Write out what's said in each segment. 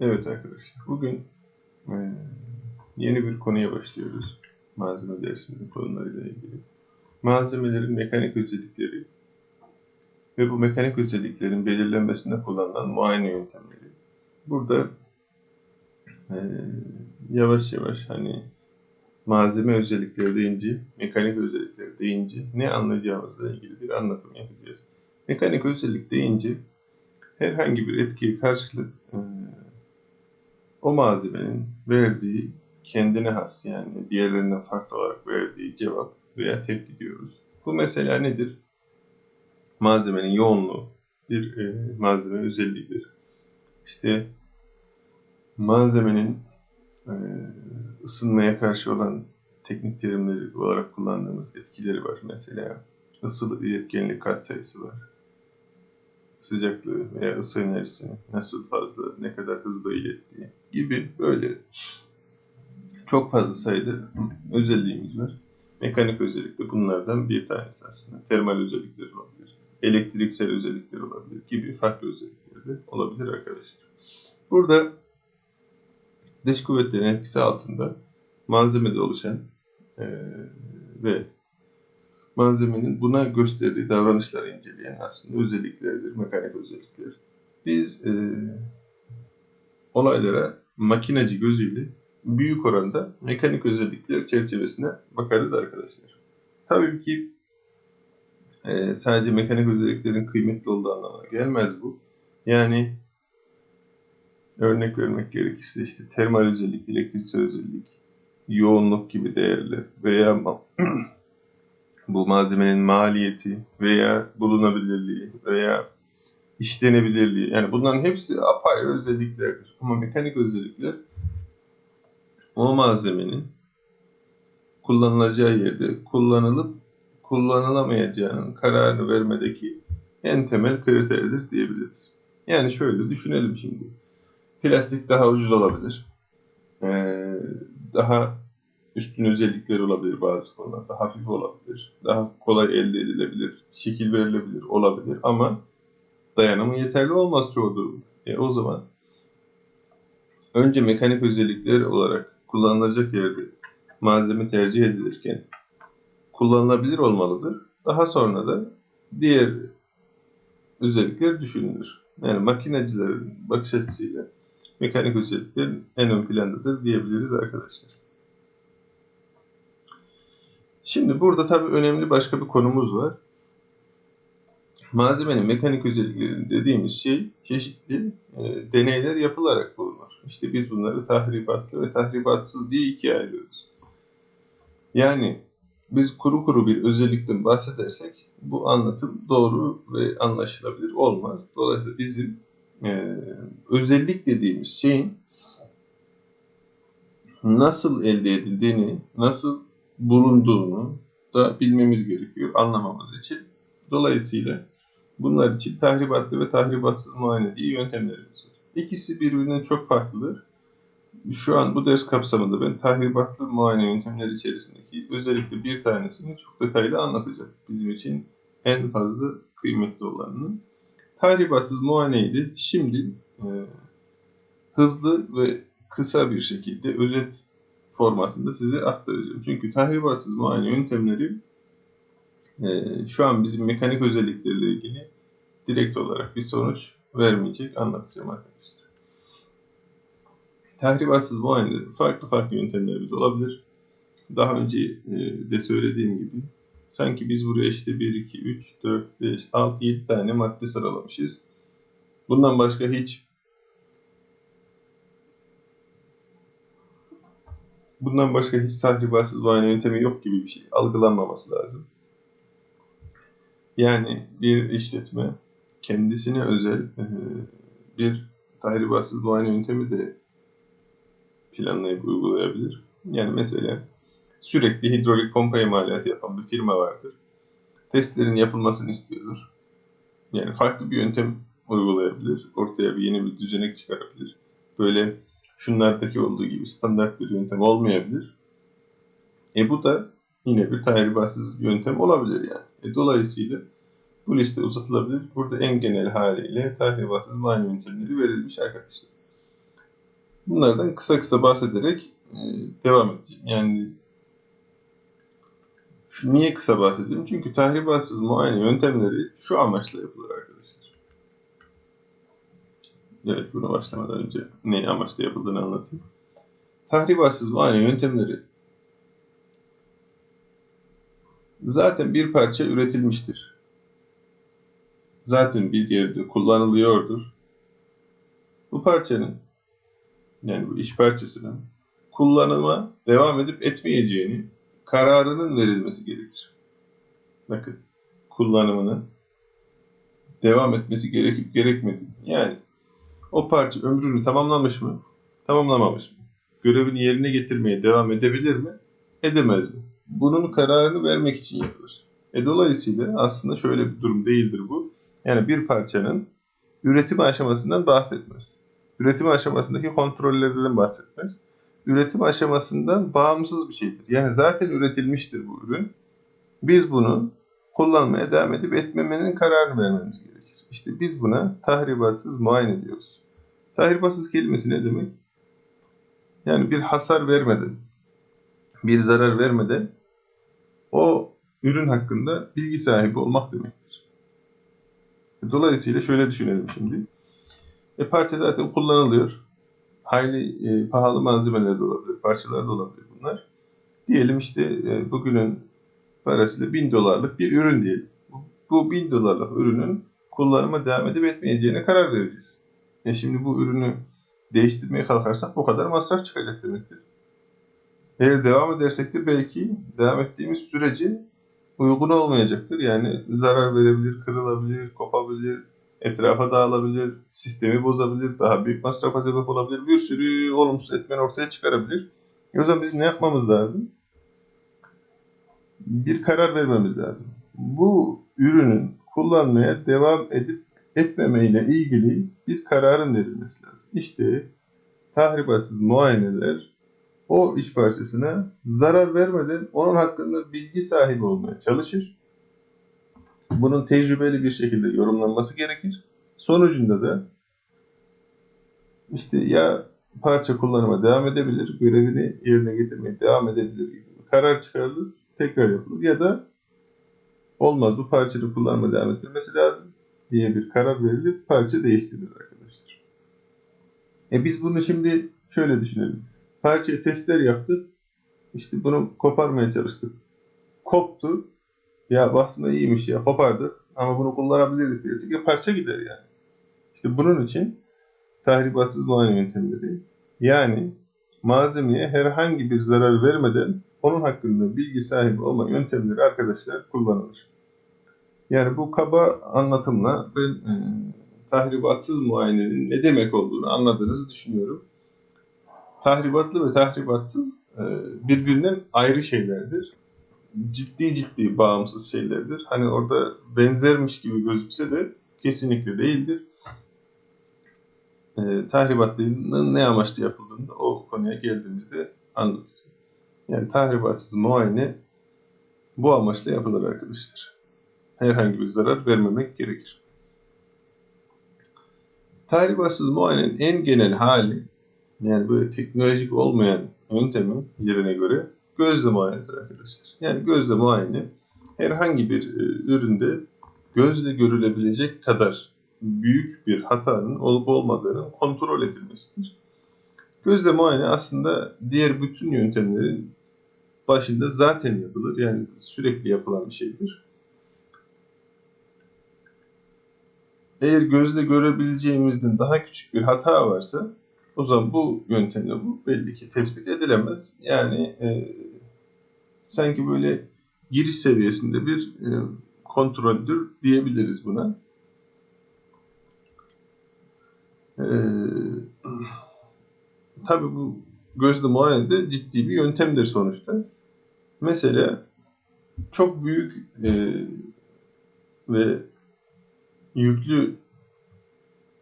Evet arkadaşlar, bugün eee, yeni bir konuya başlıyoruz. Malzeme dersimizin konularıyla ilgili. Malzemelerin mekanik özellikleri ve bu mekanik özelliklerin belirlenmesinde kullanılan muayene yöntemleri. Burada eee, yavaş yavaş hani malzeme özellikleri deyince, mekanik özellikleri deyince ne anlayacağımızla ilgili bir anlatım yapacağız. Mekanik özellik deyince herhangi bir etkiye karşılık eee, o malzemenin verdiği kendine has yani diğerlerinden farklı olarak verdiği cevap veya tepki diyoruz. Bu mesela nedir? Malzemenin yoğunluğu bir e, malzeme özelliğidir. İşte malzemenin e, ısınmaya karşı olan teknik terimleri olarak kullandığımız etkileri var. Mesela ısılı iletkenlik katsayısı var sıcaklığı veya ısı enerjisini nasıl fazla, ne kadar hızlı ilettiği gibi böyle çok fazla sayıda özelliğimiz var. Mekanik özellik de bunlardan bir tanesi aslında. Termal özellikler olabilir, elektriksel özellikler olabilir gibi farklı özellikler de olabilir arkadaşlar. Burada dış kuvvetlerin etkisi altında malzemede oluşan eee, ve malzemenin buna gösterdiği davranışları inceleyen aslında özellikleridir, mekanik özellikler. Biz e, olaylara makinacı gözüyle büyük oranda mekanik özellikler çerçevesine bakarız arkadaşlar. Tabii ki e, sadece mekanik özelliklerin kıymetli olduğu anlamına gelmez bu. Yani örnek vermek gerekirse işte termal özellik, elektriksel özellik, yoğunluk gibi değerler veya bu malzemenin maliyeti veya bulunabilirliği veya işlenebilirliği yani bunların hepsi apayrı özelliklerdir. Ama mekanik özellikler o malzemenin kullanılacağı yerde kullanılıp kullanılamayacağının kararını vermedeki en temel kriterdir diyebiliriz. Yani şöyle düşünelim şimdi. Plastik daha ucuz olabilir. Ee, daha üstün özellikleri olabilir bazı konularda. Hafif olabilir. Daha kolay elde edilebilir. Şekil verilebilir olabilir ama dayanımı yeterli olmaz çoğu durumda. E o zaman önce mekanik özellikler olarak kullanılacak yerde malzeme tercih edilirken kullanılabilir olmalıdır. Daha sonra da diğer özellikler düşünülür. Yani makinecilerin bakış açısıyla mekanik özellikler en ön plandadır diyebiliriz arkadaşlar. Şimdi burada tabii önemli başka bir konumuz var. Malzemenin mekanik özellikleri dediğimiz şey çeşitli e, deneyler yapılarak bulunur. İşte biz bunları tahribatlı ve tahribatsız diye ikiye ayırıyoruz. Yani biz kuru kuru bir özellikten bahsedersek bu anlatım doğru ve anlaşılabilir olmaz. Dolayısıyla bizim e, özellik dediğimiz şeyin nasıl elde edildiğini, nasıl bulunduğunu da bilmemiz gerekiyor anlamamız için. Dolayısıyla bunlar için tahribatlı ve tahribatsız muayene diye yöntemlerimiz var. İkisi birbirinden çok farklıdır. Şu an bu ders kapsamında ben tahribatlı muayene yöntemleri içerisindeki özellikle bir tanesini çok detaylı anlatacağım. Bizim için en fazla kıymetli olanını. Tahribatsız muayeneydi. Şimdi e, hızlı ve kısa bir şekilde özet formatında size aktaracağım. Çünkü tahribatsız muayene yöntemleri e, şu an bizim mekanik özellikleriyle ilgili direkt olarak bir sonuç vermeyecek anlatacağım arkadaşlar. Tahribatsız muayenede farklı farklı yöntemlerimiz olabilir. Daha önce e, de söylediğim gibi sanki biz buraya işte 1, 2, 3, 4, 5, 6, 7 tane madde sıralamışız. Bundan başka hiç bundan başka hiç tahribatsız muayene yöntemi yok gibi bir şey algılanmaması lazım. Yani bir işletme kendisine özel e, bir tahribatsız muayene yöntemi de planlayıp uygulayabilir. Yani mesela sürekli hidrolik pompa imalatı yapan bir firma vardır. Testlerin yapılmasını istiyordur. Yani farklı bir yöntem uygulayabilir. Ortaya bir yeni bir düzenek çıkarabilir. Böyle şunlardaki olduğu gibi standart bir yöntem olmayabilir. E bu da yine bir tahribatsız yöntem olabilir yani. E dolayısıyla bu liste uzatılabilir. Burada en genel haliyle tahribatsız muayene yöntemleri verilmiş arkadaşlar. Bunlardan kısa kısa bahsederek e, devam edeceğim. Yani niye kısa bahsediyorum? Çünkü tahribatsız muayene yöntemleri şu amaçla yapılır arkadaşlar. Evet bunu başlamadan önce ne amaçla yapıldığını anlatayım. Tahribatsız muayene yöntemleri zaten bir parça üretilmiştir. Zaten bir yerde kullanılıyordur. Bu parçanın yani bu iş parçasının kullanıma devam edip etmeyeceğini kararının verilmesi gerekir. Bakın kullanımının devam etmesi gerekip gerekmediğini. Yani o parça ömrünü tamamlamış mı? Tamamlamamış mı? Görevini yerine getirmeye devam edebilir mi? Edemez mi? Bunun kararını vermek için yapılır. E dolayısıyla aslında şöyle bir durum değildir bu. Yani bir parçanın üretim aşamasından bahsetmez. Üretim aşamasındaki kontrollerden bahsetmez. Üretim aşamasından bağımsız bir şeydir. Yani zaten üretilmiştir bu ürün. Biz bunu kullanmaya devam edip etmemenin kararını vermemiz gerekir. İşte biz buna tahribatsız muayene diyoruz. Tahribatsız kelimesi ne demek? Yani bir hasar vermeden, bir zarar vermeden o ürün hakkında bilgi sahibi olmak demektir. Dolayısıyla şöyle düşünelim şimdi. E parça zaten kullanılıyor. Hayli e, pahalı malzemeler de olabilir, parçalar da olabilir bunlar. Diyelim işte e, bugünün parasıyla 1000 dolarlık bir ürün diyelim. Bu 1000 dolarlık ürünün kullanıma devam edip etmeyeceğine karar vereceğiz. E şimdi bu ürünü değiştirmeye kalkarsak bu kadar masraf çıkacak demektir. Eğer devam edersek de belki devam ettiğimiz süreci uygun olmayacaktır. Yani zarar verebilir, kırılabilir, kopabilir, etrafa dağılabilir, sistemi bozabilir, daha büyük masrafa sebep olabilir, bir sürü olumsuz etmen ortaya çıkarabilir. O zaman bizim ne yapmamız lazım? Bir karar vermemiz lazım. Bu ürünün kullanmaya devam edip etmemeyle ilgili bir kararın verilmesi lazım. İşte tahribatsız muayeneler o iş parçasına zarar vermeden onun hakkında bilgi sahibi olmaya çalışır. Bunun tecrübeli bir şekilde yorumlanması gerekir. Sonucunda da işte ya parça kullanıma devam edebilir, görevini yerine getirmeye devam edebilir gibi karar çıkarılır, tekrar yapılır ya da olmaz bu parçanın kullanıma devam ettirmesi lazım diye bir karar verilip parça değiştirilir arkadaşlar. E biz bunu şimdi şöyle düşünelim. Parçaya testler yaptık. İşte bunu koparmaya çalıştık. Koptu. Ya aslında iyiymiş ya kopardık ama bunu kullanabilirdik dersek ya parça gider yani. İşte bunun için tahribatsız muayene yöntemleri yani malzemeye herhangi bir zarar vermeden onun hakkında bilgi sahibi olma yöntemleri arkadaşlar kullanılır. Yani bu kaba anlatımla ben e, tahribatsız muayenenin ne demek olduğunu anladığınızı düşünüyorum. Tahribatlı ve tahribatsız e, birbirinden ayrı şeylerdir. Ciddi ciddi bağımsız şeylerdir. Hani orada benzermiş gibi gözükse de kesinlikle değildir. E, tahribatlının ne amaçla yapıldığını o konuya geldiğimizde anlatacağım. Yani tahribatsız muayene bu amaçla yapılır arkadaşlar. Herhangi bir zarar vermemek gerekir. Tahribatsız muayenenin en genel hali yani böyle teknolojik olmayan yöntemin yerine göre gözle muayenedir arkadaşlar. Yani gözle muayene herhangi bir e, üründe gözle görülebilecek kadar büyük bir hatanın olup olmadığının kontrol edilmesidir. Gözle muayene aslında diğer bütün yöntemlerin başında zaten yapılır. Yani sürekli yapılan bir şeydir. Eğer gözle görebileceğimizden daha küçük bir hata varsa o zaman bu yöntemle bu belli ki tespit edilemez. Yani e, sanki böyle giriş seviyesinde bir e, kontroldür diyebiliriz buna. E, tabii bu gözle muayene de ciddi bir yöntemdir sonuçta. Mesela çok büyük e, ve yüklü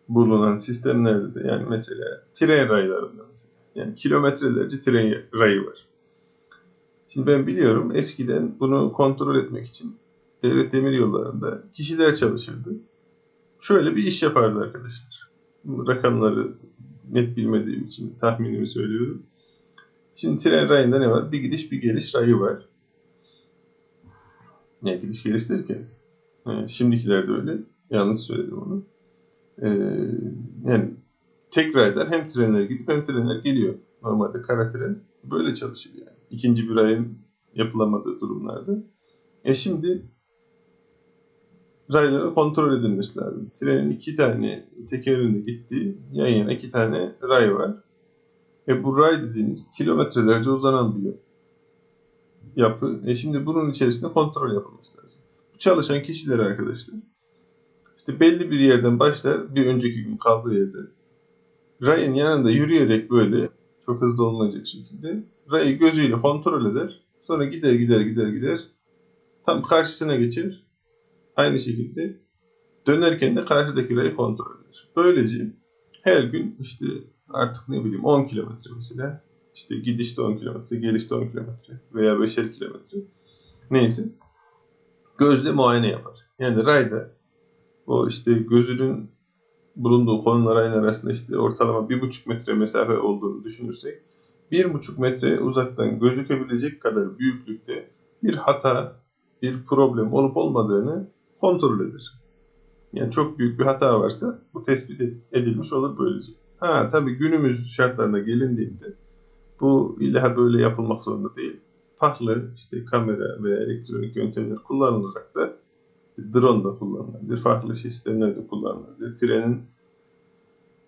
bulunan sistemlerde de yani mesela tren raylarında yani kilometrelerce tren rayı var. Şimdi ben biliyorum eskiden bunu kontrol etmek için devlet demir yollarında kişiler çalışırdı. Şöyle bir iş yapardı arkadaşlar. Rakamları net bilmediğim için tahminimi söylüyorum. Şimdi tren rayında ne var? Bir gidiş bir geliş rayı var. Ne gidiş geliş derken e, şimdikilerde öyle. Yanlış söyledim onu. E, yani tek raydan hem trenler gidip hem trenler geliyor. Normalde kara tren böyle çalışır yani. İkinci bir rayın yapılamadığı durumlarda. E şimdi rayların kontrol edilmesi lazım. Trenin iki tane tekerinde gittiği yan yana iki tane ray var. E bu ray dediğiniz kilometrelerce uzanan bir yapı. E şimdi bunun içerisinde kontrol yapılması lazım. Bu çalışan kişiler arkadaşlar işte belli bir yerden başlar bir önceki gün kaldığı yerde rayın yanında yürüyerek böyle çok hızlı olmayacak şekilde rayı gözüyle kontrol eder. Sonra gider gider gider gider tam karşısına geçer. Aynı şekilde dönerken de karşıdaki rayı kontrol eder. Böylece her gün işte artık ne bileyim 10 kilometre mesela işte gidişte 10 kilometre, gelişte 10 kilometre veya 5'er kilometre neyse gözle muayene yapar. Yani rayda o işte gözünün bulunduğu konumlar rayın arasında işte ortalama 1,5 metre mesafe olduğunu düşünürsek 1,5 metre uzaktan gözükebilecek kadar büyüklükte bir hata, bir problem olup olmadığını kontrol eder. Yani çok büyük bir hata varsa bu tespit edilmiş olur böylece. Ha tabii günümüz şartlarına gelindiğinde bu illa böyle yapılmak zorunda değil. Farklı işte kamera veya elektronik yöntemler kullanılarak da drone da kullanılabilir. Farklı sistemler de kullanılabilir. Trenin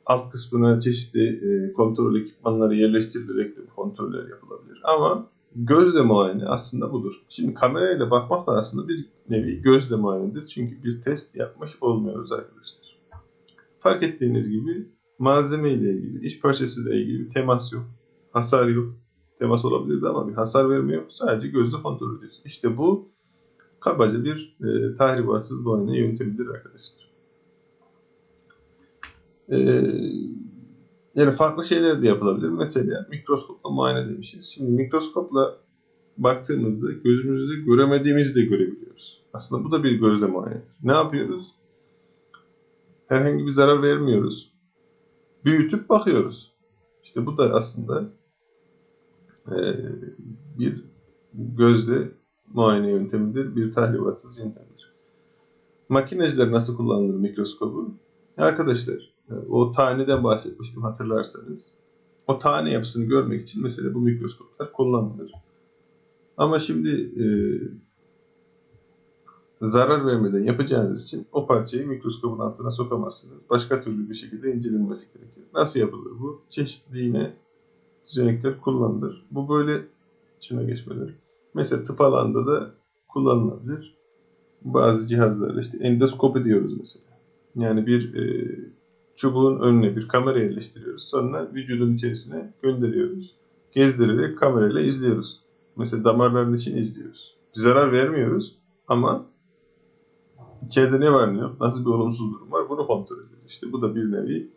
alt kısmına çeşitli e, kontrol ekipmanları yerleştirilerek de kontroller yapılabilir. Ama gözle muayene aslında budur. Şimdi kamerayla bakmak da aslında bir nevi gözle muayenedir. Çünkü bir test yapmış olmuyoruz arkadaşlar. Fark ettiğiniz gibi malzeme ile ilgili, iş parçası ile ilgili bir temas yok. Hasar yok. Temas olabilirdi ama bir hasar vermiyor. Sadece gözle kontrol ediyoruz. İşte bu kabaca bir e, tahribatsız muayene yöntemidir arkadaşlar. E, yani farklı şeyler de yapılabilir. Mesela mikroskopla muayene demişiz. Şimdi mikroskopla baktığımızda gözümüzde göremediğimizi de görebiliyoruz. Aslında bu da bir gözle muayene. Ne yapıyoruz? Herhangi bir zarar vermiyoruz. Büyütüp bakıyoruz. İşte bu da aslında e, bir gözle muayene yöntemidir, bir tahribatsız yöntemdir. Makineciler nasıl kullanılır mikroskobu? Arkadaşlar, e, o taneden bahsetmiştim hatırlarsanız. O tane yapısını görmek için mesela bu mikroskoplar kullanılır. Ama şimdi e, zarar vermeden yapacağınız için o parçayı mikroskopun altına sokamazsınız. Başka türlü bir şekilde incelenmesi gerekir. Nasıl yapılır bu? Çeşitli yine düzenekler kullanılır. Bu böyle şuna geçmeleri. Mesela tıp alanında da kullanılabilir. Bazı cihazlarda işte endoskopi diyoruz mesela. Yani bir e, çubuğun önüne bir kamera yerleştiriyoruz. Sonra vücudun içerisine gönderiyoruz. Gezdirerek kamerayla izliyoruz. Mesela damarların için izliyoruz. Bir zarar vermiyoruz ama içeride ne var ne yok, nasıl bir olumsuz durum var bunu kontrol ediyoruz. İşte bu da bir nevi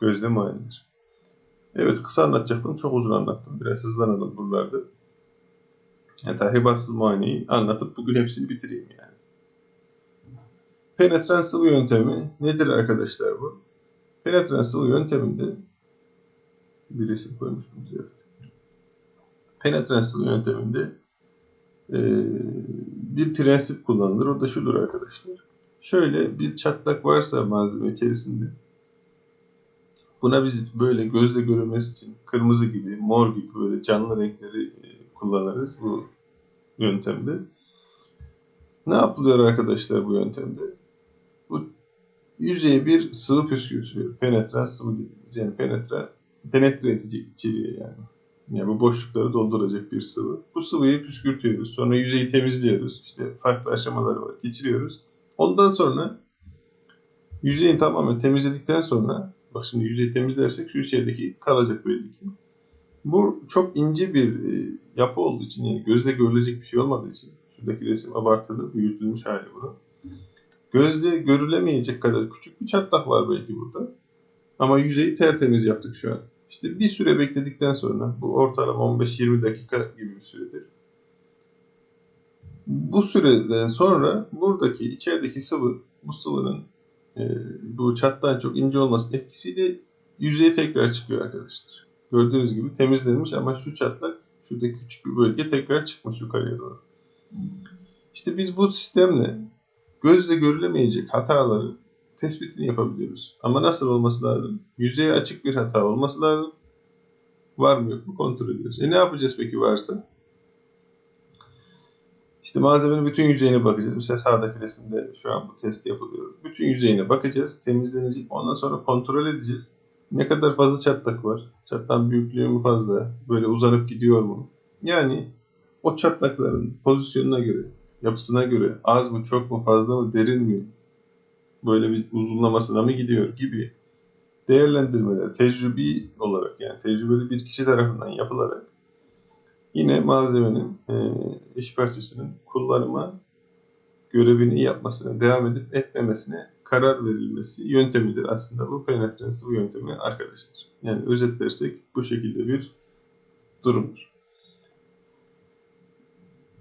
gözle muayenedir. Evet kısa anlatacaktım. Çok uzun anlattım. Biraz hızlanalım buralarda. Yani tahribatsız muayeneyi anlatıp bugün hepsini bitireyim yani. Penetran sıvı yöntemi nedir arkadaşlar bu? Penetran sıvı yönteminde bir resim koymuştum. Evet. Penetran sıvı yönteminde e, bir prensip kullanılır. O da şudur arkadaşlar. Şöyle bir çatlak varsa malzeme içerisinde buna biz böyle gözle görülmesi için kırmızı gibi, mor gibi böyle canlı renkleri e, kullanırız bu yöntemde. Ne yapılıyor arkadaşlar bu yöntemde? Bu yüzeye bir sıvı püskürtülüyor. Penetran sıvı dediğimiz. Yani penetre, penetre edecek içeriye yani. Yani bu boşlukları dolduracak bir sıvı. Bu sıvıyı püskürtüyoruz. Sonra yüzeyi temizliyoruz. İşte farklı aşamaları var. Geçiriyoruz. Ondan sonra yüzeyi tamamen temizledikten sonra bak şimdi yüzeyi temizlersek şu içerideki kalacak belli ki. Bu çok ince bir e, yapı olduğu için yani gözle görülecek bir şey olmadığı için şuradaki resim abartılı, büyütülmüş hali bunu. Gözle görülemeyecek kadar küçük bir çatlak var belki burada. Ama yüzeyi tertemiz yaptık şu an. İşte bir süre bekledikten sonra bu ortalama 15-20 dakika gibi bir süredir. Bu süreden sonra buradaki içerideki sıvı bu sıvının e, bu çatlağın çok ince olmasının etkisiyle yüzeye tekrar çıkıyor arkadaşlar. Gördüğünüz gibi temizlenmiş ama şu çatlak şuradaki küçük bir bölge tekrar çıkmış yukarıya doğru. İşte biz bu sistemle gözle görülemeyecek hataları tespitini yapabiliyoruz. Ama nasıl olması lazım? Yüzeye açık bir hata olması lazım. Var mı yok mu kontrol ediyoruz. E ne yapacağız peki varsa? İşte malzemenin bütün yüzeyine bakacağız. Mesela sağdaki resimde şu an bu test yapılıyor. Bütün yüzeyine bakacağız. Temizlenecek. Ondan sonra kontrol edeceğiz. Ne kadar fazla çatlak var? Çatlağın büyüklüğü mü fazla? Böyle uzanıp gidiyor mu? Yani o çatlakların pozisyonuna göre, yapısına göre az mı, çok mu, fazla mı, derin mi? Böyle bir uzunlamasına mı gidiyor gibi değerlendirmeler tecrübi olarak yani tecrübeli bir kişi tarafından yapılarak yine malzemenin e, iş parçasının kullanıma görevini yapmasına devam edip etmemesine karar verilmesi yöntemidir aslında bu penetren sıvı yöntemi arkadaşlar. Yani özetlersek bu şekilde bir durumdur.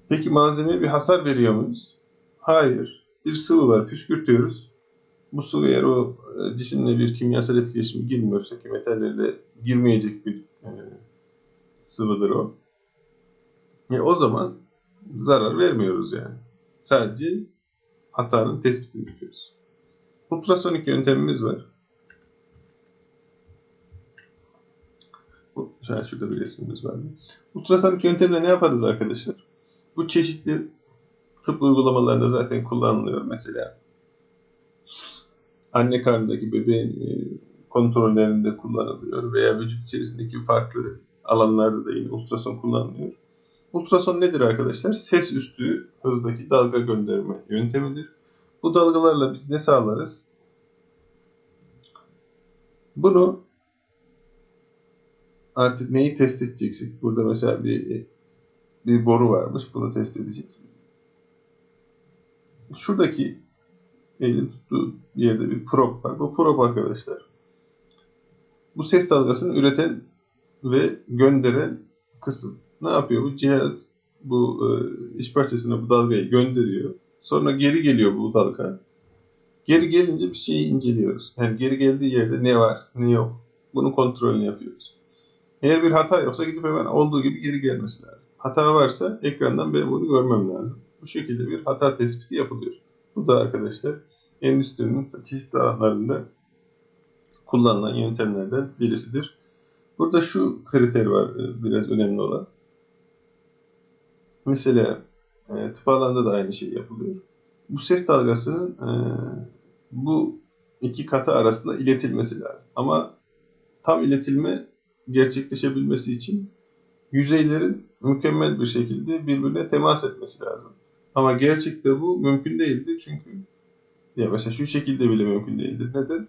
Peki malzemeye bir hasar veriyor muyuz? Hayır. Bir sıvı var, püskürtüyoruz. Bu sıvı eğer o e, cisimle bir kimyasal etkileşime girmiyorsa ki metallerle girmeyecek bir e, sıvıdır o. E, o zaman zarar vermiyoruz yani. Sadece hatanın tespitini yapıyoruz. Ultrasonik yöntemimiz var. Şöyle şurada bir resmimiz var. Ultrasonik yöntemle ne yaparız arkadaşlar? Bu çeşitli tıp uygulamalarında zaten kullanılıyor. Mesela anne karnındaki bebeğin e, kontrollerinde kullanılıyor veya vücut içerisindeki farklı alanlarda da yine ultrason kullanılıyor. Ultrason nedir arkadaşlar? Ses üstü hızdaki dalga gönderme yöntemidir. Bu dalgalarla biz ne sağlarız? Bunu artık neyi test edeceksek, burada mesela bir bir boru varmış, bunu test edeceğiz. Şuradaki elin tuttuğu yerde bir probe var. Bu probe arkadaşlar. Bu ses dalgasını üreten ve gönderen kısım. Ne yapıyor bu cihaz? Bu e, iş parçasına bu dalgayı gönderiyor. Sonra geri geliyor bu dalga. Geri gelince bir şeyi inceliyoruz. Yani geri geldiği yerde ne var, ne yok. Bunun kontrolünü yapıyoruz. Eğer bir hata yoksa gidip hemen olduğu gibi geri gelmesi lazım. Hata varsa ekrandan ben bunu görmem lazım. Bu şekilde bir hata tespiti yapılıyor. Bu da arkadaşlar endüstrinin çeşitli alanlarında kullanılan yöntemlerden birisidir. Burada şu kriter var e, biraz önemli olan. Mesela e, tıp alanında da aynı şey yapılıyor. Bu ses dalgasının e, bu iki katı arasında iletilmesi lazım. Ama tam iletilme gerçekleşebilmesi için yüzeylerin mükemmel bir şekilde birbirine temas etmesi lazım. Ama gerçekte bu mümkün değildir çünkü ya mesela şu şekilde bile mümkün değildir. Neden?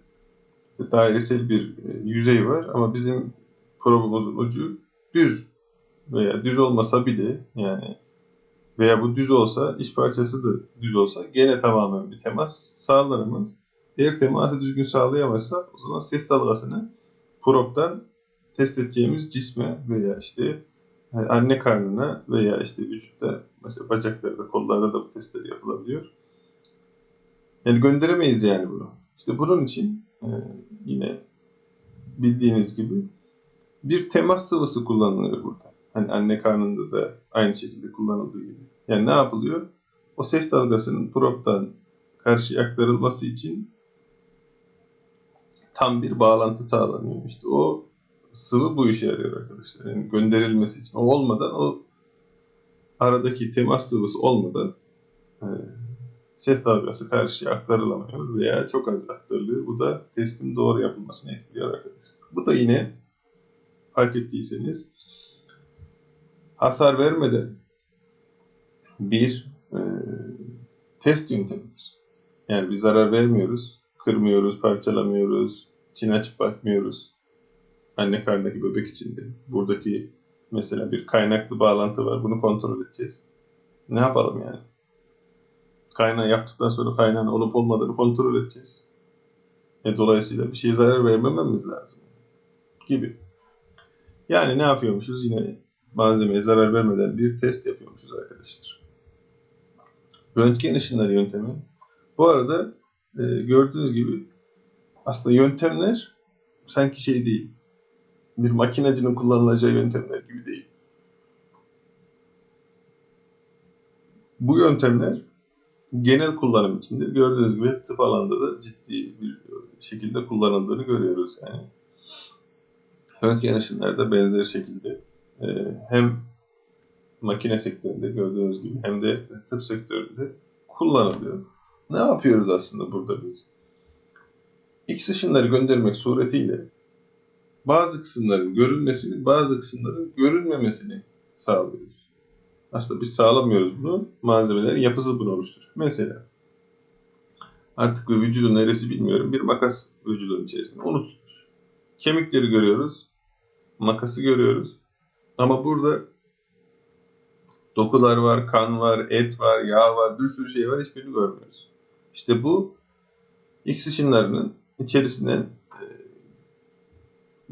İşte dairesel bir e, yüzey var ama bizim probumuzun ucu düz veya düz olmasa bile yani veya bu düz olsa iç parçası da düz olsa gene tamamen bir temas sağlarımız. Eğer teması düzgün sağlayamazsak o zaman ses dalgasını probdan test edeceğimiz cisme veya işte anne karnına veya işte vücutta mesela bacaklarda, kollarda da bu testler yapılabiliyor. Yani gönderemeyiz yani bunu. İşte bunun için e, yine bildiğiniz gibi bir temas sıvısı kullanılıyor burada. Hani anne karnında da aynı şekilde kullanıldığı gibi. Yani ne yapılıyor? O ses dalgasının probdan karşıya aktarılması için tam bir bağlantı sağlanıyor. İşte o sıvı bu işe yarıyor arkadaşlar. Yani gönderilmesi için. O olmadan o aradaki temas sıvısı olmadan e, ses dalgası karşıya aktarılamıyor veya çok az aktarılıyor. Bu da testin doğru yapılmasını etkiliyor arkadaşlar. Bu da yine fark ettiyseniz hasar vermeden bir e, test yöntemidir. Yani bir zarar vermiyoruz, kırmıyoruz, parçalamıyoruz, içine açıp bakmıyoruz. Anne karnındaki bebek içinde. Buradaki mesela bir kaynaklı bağlantı var. Bunu kontrol edeceğiz. Ne yapalım yani? Kaynağı yaptıktan sonra kaynağın olup olmadığını kontrol edeceğiz. E, dolayısıyla bir şeye zarar vermememiz lazım. Gibi. Yani ne yapıyormuşuz? Yine malzemeye zarar vermeden bir test yapıyormuşuz arkadaşlar. Röntgen ışınları yöntemi. Bu arada e, gördüğünüz gibi aslında yöntemler sanki şey değil. Bir makinacının kullanılacağı yöntemler gibi değil. Bu yöntemler genel kullanım içindir. Gördüğünüz gibi tıp alanında da ciddi bir şekilde kullanıldığını görüyoruz yani. Röntgen ışınları da benzer şekilde e, hem makine sektöründe gördüğünüz gibi hem de tıp sektöründe kullanılıyor. Ne yapıyoruz aslında burada biz? X ışınları göndermek suretiyle bazı kısımların görünmesini, bazı kısımların görünmemesini sağlıyoruz. Aslında biz sağlamıyoruz bunu. Malzemelerin yapısı bunu oluşturur. Mesela artık bu vücudun neresi bilmiyorum. Bir makas vücudun içerisinde. Tutuyor. Kemikleri görüyoruz. Makası görüyoruz. Ama burada dokular var, kan var, et var, yağ var, bir sürü şey var. Hiçbirini görmüyoruz. İşte bu X ışınlarının içerisinden e,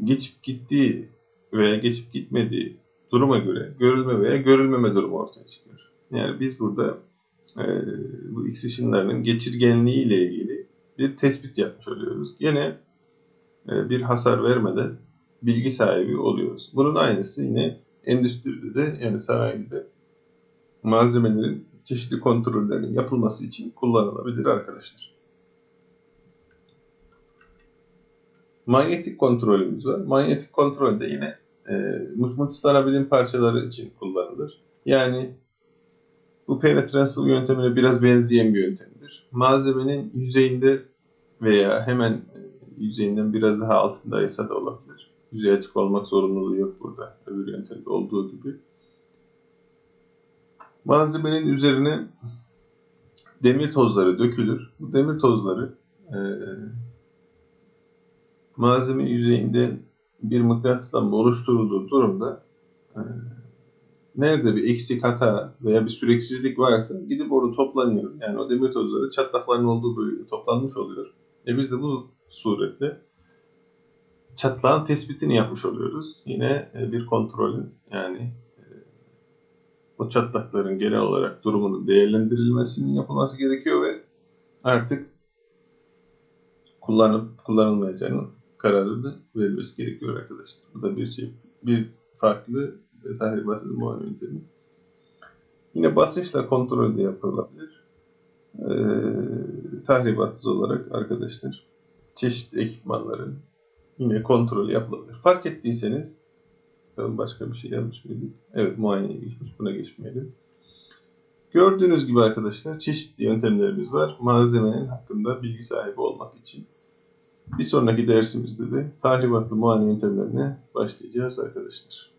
geçip gittiği veya geçip gitmediği duruma göre görülme veya görülmeme durumu ortaya çıkıyor. Yani biz burada e, bu X ışınlarının geçirgenliği ile ilgili bir tespit yapmış oluyoruz. Yine e, bir hasar vermeden bilgi sahibi oluyoruz. Bunun aynısı yine endüstride de yani sanayide malzemelerin çeşitli kontrollerinin yapılması için kullanılabilir arkadaşlar. Manyetik kontrolümüz var. Manyetik kontrol de yine e, mıknatıslanabilin parçaları için kullanılır. Yani bu penetrans sıvı yöntemine biraz benzeyen bir yöntemdir. Malzemenin yüzeyinde veya hemen e, yüzeyinden biraz daha altında ise de olabilir. Yüzey açık olmak zorunluluğu yok burada. Öbür yöntemde olduğu gibi. Malzemenin üzerine demir tozları dökülür. Bu demir tozları e, malzeme yüzeyinde bir mıknatıslanma oluşturulduğu durumda e, nerede bir eksik hata veya bir süreksizlik varsa gidip orada toplanıyor. Yani o demir tozları çatlakların olduğu bölgede toplanmış oluyor. E biz de bu suretle çatlağın tespitini yapmış oluyoruz. Yine e, bir kontrolün yani e, o çatlakların genel olarak durumunun değerlendirilmesinin yapılması gerekiyor ve artık kullanıp kullanılmayacağının kararını verilmesi gerekiyor arkadaşlar. Bu da bir şey, bir farklı tahribatsız muayene yöntemi. Yine basınçla kontrol de yapılabilir. Ee, tahribatsız olarak arkadaşlar çeşitli ekipmanların yine kontrolü yapılabilir. Fark ettiyseniz bakalım başka bir şey yazmış mıydık? Evet muayeneye geçmiş. Buna geçmeyelim. Gördüğünüz gibi arkadaşlar çeşitli yöntemlerimiz var. Malzemenin hakkında bilgi sahibi olmak için. Bir sonraki dersimizde de tahribatlı muayene yöntemlerine başlayacağız arkadaşlar.